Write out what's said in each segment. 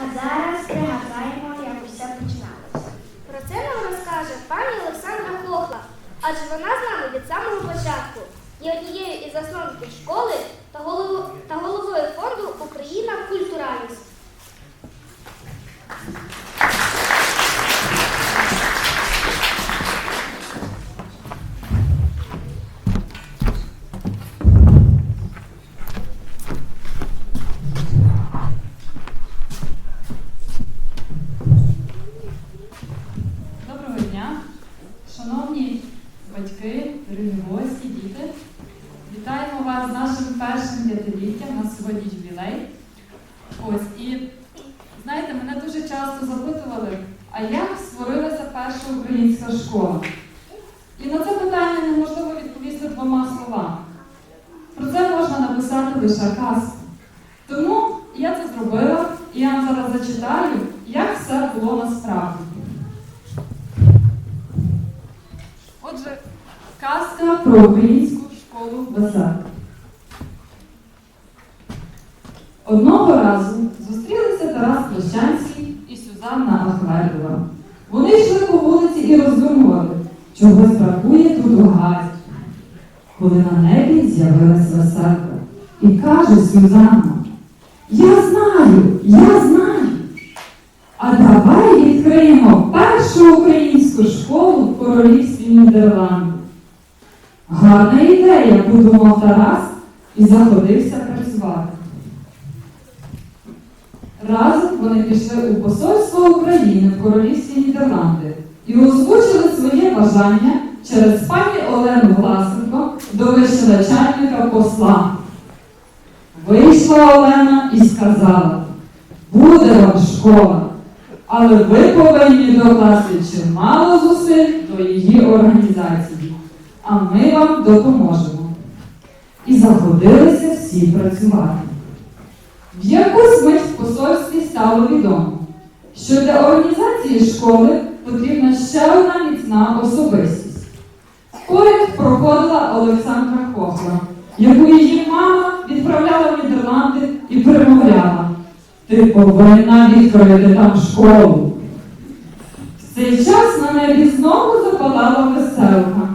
А зараз пригадаємо, як усе починалося. Про це нам розкаже пані Олександра Хохла, адже вона з нами від самого початку. Є однією із засновників школи та, голово- та головою фонду Україна Культураліс. Доброго дня, шановні батьки, дорогі гості, діти. Вітаємо вас з нашим першим п'ятиліттям. У нас сьогодні ювілей. Ось і знаєте, мене дуже часто запитували, а як створилася перша українська школа? І на це питання неможливо відповісти двома словами. Про це можна написати лише казку. Тому я це зробила, і я вам зараз зачитаю, як все було насправді. Отже, казка про українську школу Базар. Одного разу зустрілися Тарас Площанський і Сюзанна Ахмедова. Вони йшли по вулиці і роздумували, чогось бракує тут у газі. Коли на небі з'явилась веселка і каже Сюзанна, я знаю, я знаю. А давай відкриємо першу українську школу в королівстві Нідерландів. Гарна ідея, подумав Тарас і заходився працювати. Разом вони пішли у посольство України в королівстві Нідерланди і озвучили своє бажання через пані Олену Власенко до вищеначальника посла. Вийшла Олена і сказала, буде вам школа, але ви повинні докласти чимало зусиль до її організації, а ми вам допоможемо. І заходилися всі працювати. В якусь мить в посольстві стало відомо, що для організації школи потрібна ще одна міцна особистість. Поряд проходила Олександра Хохла, яку її мама відправляла в Нідерланди і примовляла. Ти повинна відкрити там школу. В цей час на небі знову запалала веселка.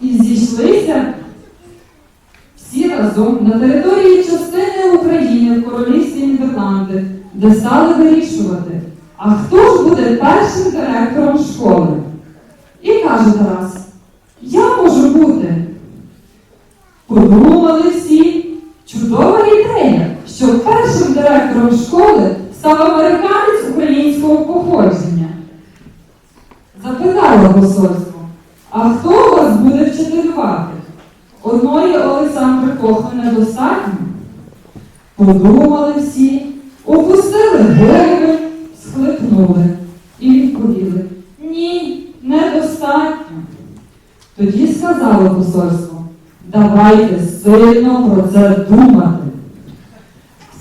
І зійшлися разом на території частини України в королівстві Нідерланди, де стали вирішувати, а хто ж буде першим директором школи. І каже Тарас, я можу бути. Подумали всі, чудова ідея, що першим директором школи став американець українського походження. Запитало посольство, а хто вас буде вчителювати? Одної Олександри Кохви недостатньо. Подумали всі, опустили голови, схлипнули і відповіли ні, недостатньо. Тоді сказало посольство, давайте сильно про це думати.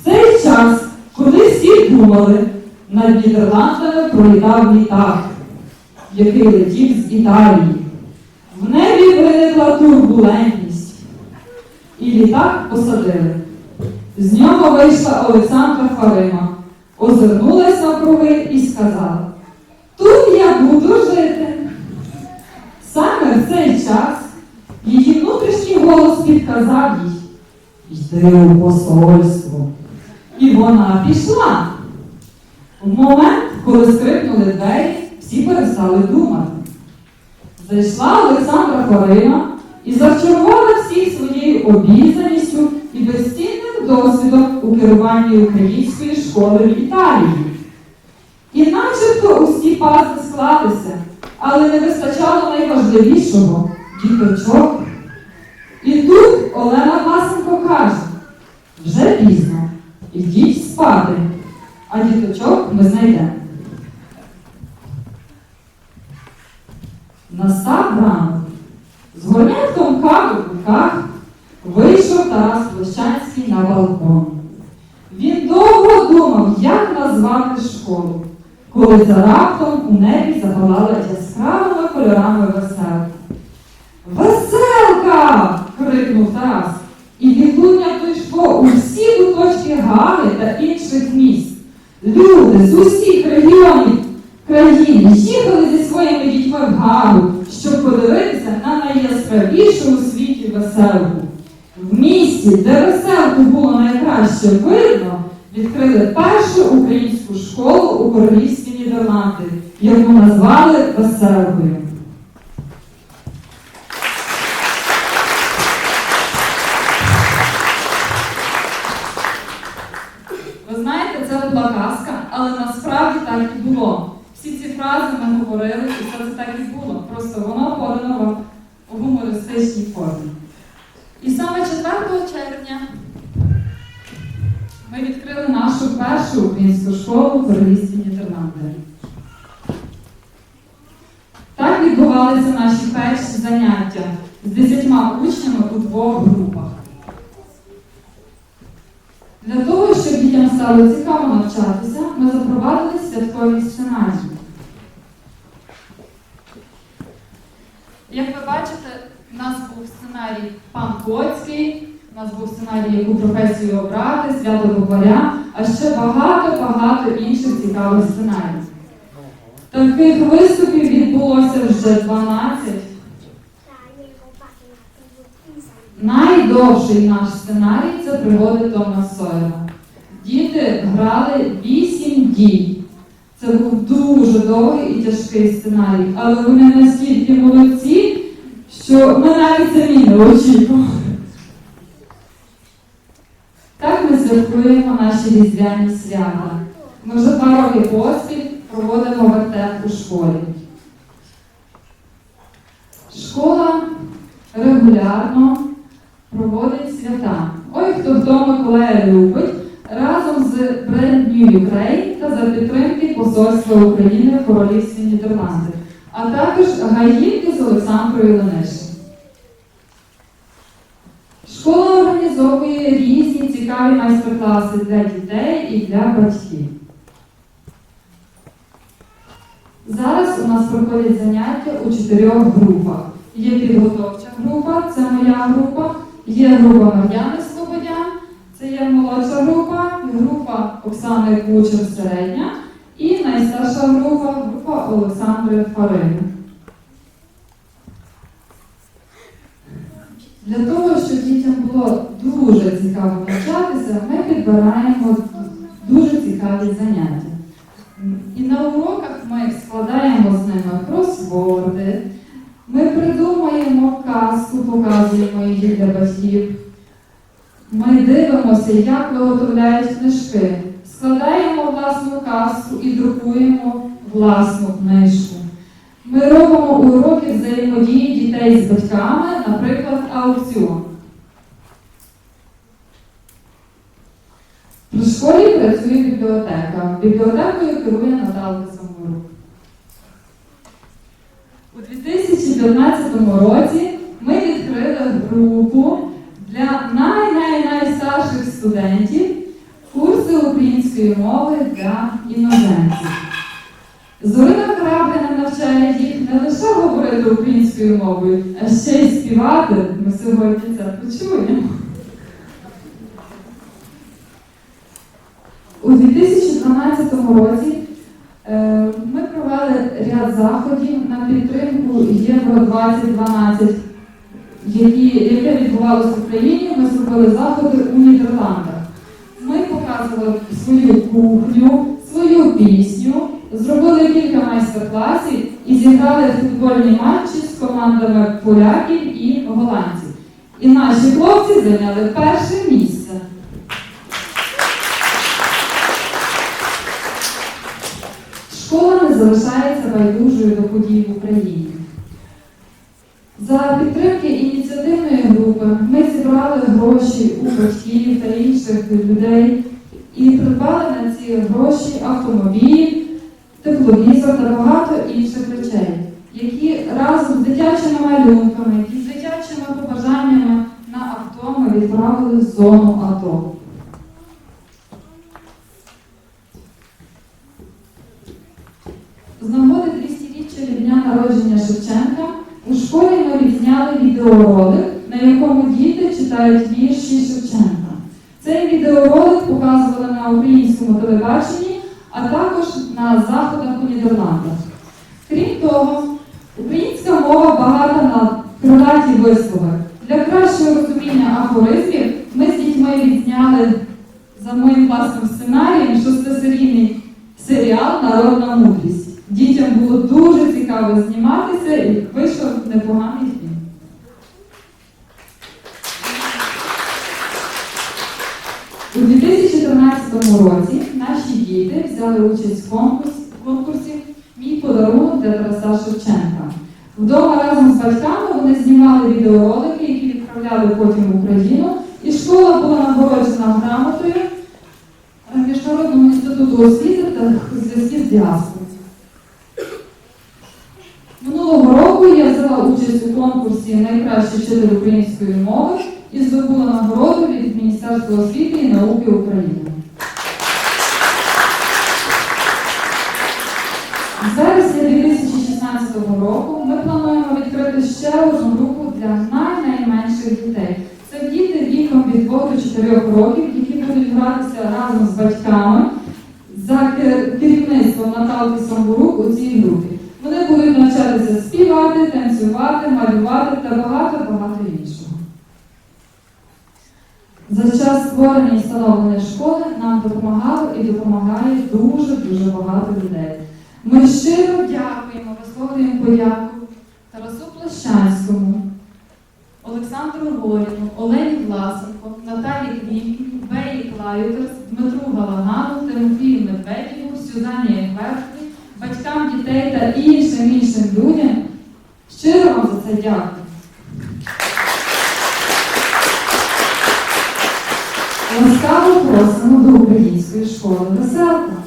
В цей час, коли всі думали, над Нідерландами пролітав літак, який летів з Італії. В небі виникла турбулентність, і літак посадили. З нього вийшла Олександра Фарима, озирнулась навкруги і сказала: Тут я буду жити. Саме в цей час її внутрішній голос підказав їй йди у посольство. І вона пішла. В момент, коли скрипнули двері, всі перестали думати. Зайшла Олександра Фарина і зачарувала всіх своєю обізнаністю і безцінним досвідом у керуванні української школи в Італії. І начебто усі пазли склалися, але не вистачало найважливішого діточок. І тут Олена Власенко каже, вже пізно, ідіть спати, а діточок ми знайдемо. Настав ранок. З горнятом кави в руках Тарас на балкон. Він довго думав, як назвати школу, коли за раптом у небі запалала яскравими кольорами веселка. Веселка! крикнув Тарас. І відлуння дійшло у всі куточки Гаги та інших міст. Люди з усіх регіонів країни їхали зі своїми дітьми в Гагу, щоб подивитися на найяскравішу у світі веселку. В місті, де веселку було найкраще видно, відкрили першу українську школу у королівстві Нідерланди, яку назвали Веселкою. Ви знаєте, це була казка, але насправді так і було. Всі ці фрази ми говорили, і все це так і було. Просто воно подано в гумористичній формі. І саме 4 червня ми відкрили нашу першу українську школу королівстві Нідерланди. Так відбувалися наші перші заняття з 10 учнями у двох групах. Для того, щоб дітям стало цікаво навчатися, ми запровадили святкові сценарії. Як ви бачите, у нас був сценарій Пан Коцький, у нас був сценарій, яку професію обрати, свято Богоря, а ще багато-багато інших цікавих сценаріїв. Таких виступів відбулося вже 12. Найдовший наш сценарій це пригоди Тома Сойера. Діти грали 8 дій. Це був дуже довгий і тяжкий сценарій, але вони настільки молодці, що ми навіть самі не очікували. Так ми святкуємо наші різдвяні свята. Ми вже два роки поспіль проводимо вертеп у школі. Школа регулярно проводить свята. Ой, хто хто Миколая любить разом з Brand New Ukraine та за підтримки Посольства України в Королівстві Нідерланди, а також Гаївки з Олександрою Ленишем. Школа організовує різні цікаві майстер-класи для дітей і для батьків. Зараз у нас проходять заняття у чотирьох групах. Є підготовча група, це моя група, є група Мар'яни Слободян, це є молодша група, група Оксани Кучер середня і найстарша група група Олександри Фарини. Для того, щоб дітям було дуже цікаво навчатися, ми підбираємо дуже цікаві заняття. І на уроках ми складаємо з ними кросворди, ми придумуємо казку, показуємо її для батьків. Ми дивимося, як виготовляють книжки, складаємо власну казку і друкуємо власну книжку. Ми робимо уроки взаємодії дітей з батьками, наприклад, аукціон. При школі працює бібліотека. Бібліотекою керує Наталка Саморук. У 2015 році ми відкрили групу для най-най-найстарших студентів курси української мови для іноземців. Зорина Крапліна навчає їх не лише говорити українською мовою, а ще й співати. Ми сьогодні це почуємо. У 2012 році е, ми провели ряд заходів на підтримку Євро 2012, які, яке відбувалося в Україні. Ми зробили заходи у Нідерландах. Ми показували свою кухню, свою пісню, зробили кілька майстер-класів і зіграли футбольні матчі з командами поляків і голландців. І наші хлопці зайняли перше місце. Школа не залишається байдужою до подій в Україні. За підтримки ініціативної групи ми зібрали гроші у батьків та інших людей і придбали на ці гроші автомобіль, тепловізор та багато інших речей, які разом з дитячими малюнками і з дитячими побажаннями на авто ми відправили в зону АТО. З нагоди 200-річчя від дня народження Шевченка у школі ми відзняли відеоролик, на якому діти читають вірші Шевченка. Цей відеоролик відеоролик показували на українському телебаченні, а також на заходах у Нідерландах. Крім того, українська мова багата на крилаті вислови. Для кращого розуміння афоризмів ми з дітьми відзняли за моїм власним сценарієм шестисерійний серіал Народна мудрість. Дітям було дуже цікаво зніматися і вийшов непоганий фільм. У 2014 році діти взяли участь в конкурсі, конкурсі Мій подарунок для Тараса Шевченка. Вдома разом з батьками вони знімали відеоролики, які відправляли потім в Україну, і школа була нагороджена грамотою Міжнародного інституту освіти та зв'язків з діаспорою. Минулого року я взяла участь у конкурсі Найкращий вчитель української мови і здобула нагороду від Міністерства освіти і науки України. З вересня 2016 року ми плануємо відкрити ще одну групу для най-найменших дітей. Це діти віком від 2 до 4 років, які будуть гратися разом з батьками за керівництвом Наталки Самбурук у цій групі. Вони будуть навчатися співати, танцювати, малювати та багато-багато іншого. За час створення і становлення школи нам допомагало і допомагає дуже-дуже багато людей. Ми щиро дякуємо, висловлюємо подяку Тарасу Площанському, Олександру Горіну, Олені Власенко, Наталі Квінків, Беї Клаютерс, Дмитру Галагану, Тимофію Медведєву, Сюзані Егбертні, батькам дітей та іншим іншим людям. Щиро вам за це дякую. Ласкаво просимо до української школи веселка.